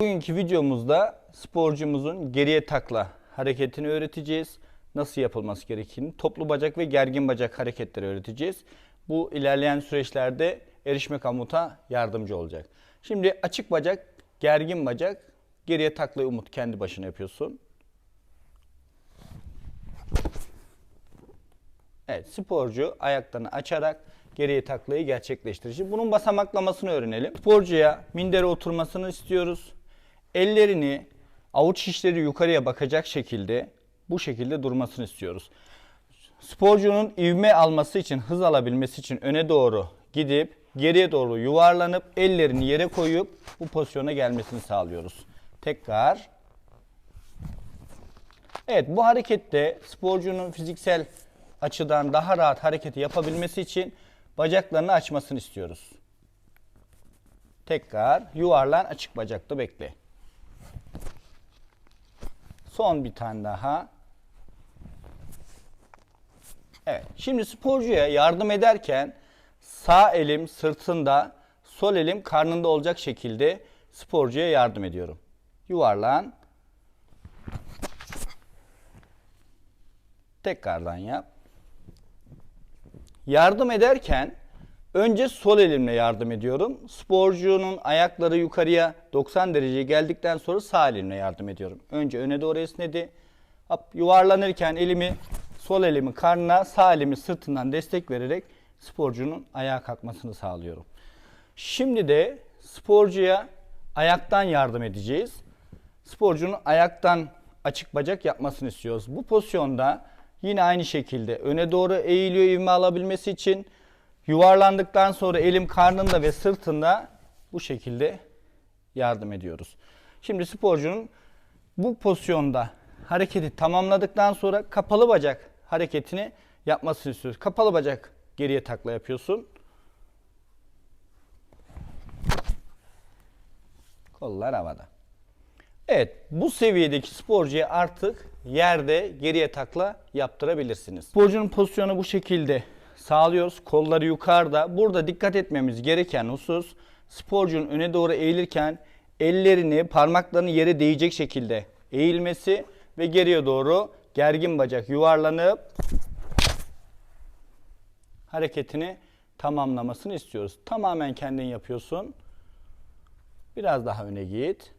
Bugünkü videomuzda sporcumuzun geriye takla hareketini öğreteceğiz. Nasıl yapılması gerektiğini, toplu bacak ve gergin bacak hareketleri öğreteceğiz. Bu ilerleyen süreçlerde erişme kamuta yardımcı olacak. Şimdi açık bacak, gergin bacak, geriye taklayı Umut kendi başına yapıyorsun. Evet, sporcu ayaklarını açarak geriye taklayı gerçekleştirecek. Bunun basamaklamasını öğrenelim. Sporcuya mindere oturmasını istiyoruz. Ellerini avuç içleri yukarıya bakacak şekilde bu şekilde durmasını istiyoruz. Sporcunun ivme alması için, hız alabilmesi için öne doğru gidip geriye doğru yuvarlanıp ellerini yere koyup bu pozisyona gelmesini sağlıyoruz. Tekrar Evet bu harekette sporcunun fiziksel açıdan daha rahat hareketi yapabilmesi için bacaklarını açmasını istiyoruz. Tekrar yuvarlan açık bacakta bekle. Son bir tane daha. Evet. Şimdi sporcuya yardım ederken sağ elim sırtında, sol elim karnında olacak şekilde sporcuya yardım ediyorum. Yuvarlan. Tekrardan yap. Yardım ederken önce sol elimle yardım ediyorum. Sporcunun ayakları yukarıya 90 derece geldikten sonra sağ elimle yardım ediyorum. Önce öne doğru esnedi. Yuvarlanırken elimi sol elimi karnına, sağ elimi sırtından destek vererek sporcunun ayağa kalkmasını sağlıyorum. Şimdi de sporcuya ayaktan yardım edeceğiz. Sporcunun ayaktan açık bacak yapmasını istiyoruz. Bu pozisyonda yine aynı şekilde öne doğru eğiliyor ivme alabilmesi için yuvarlandıktan sonra elim karnında ve sırtında bu şekilde yardım ediyoruz. Şimdi sporcunun bu pozisyonda hareketi tamamladıktan sonra kapalı bacak hareketini yapmasını istiyoruz. Kapalı bacak geriye takla yapıyorsun. Kollar havada. Evet, bu seviyedeki sporcuya artık yerde geriye takla yaptırabilirsiniz. Sporcunun pozisyonu bu şekilde sağlıyoruz. Kolları yukarıda. Burada dikkat etmemiz gereken husus sporcunun öne doğru eğilirken ellerini, parmaklarını yere değecek şekilde eğilmesi ve geriye doğru gergin bacak yuvarlanıp hareketini tamamlamasını istiyoruz. Tamamen kendin yapıyorsun. Biraz daha öne git.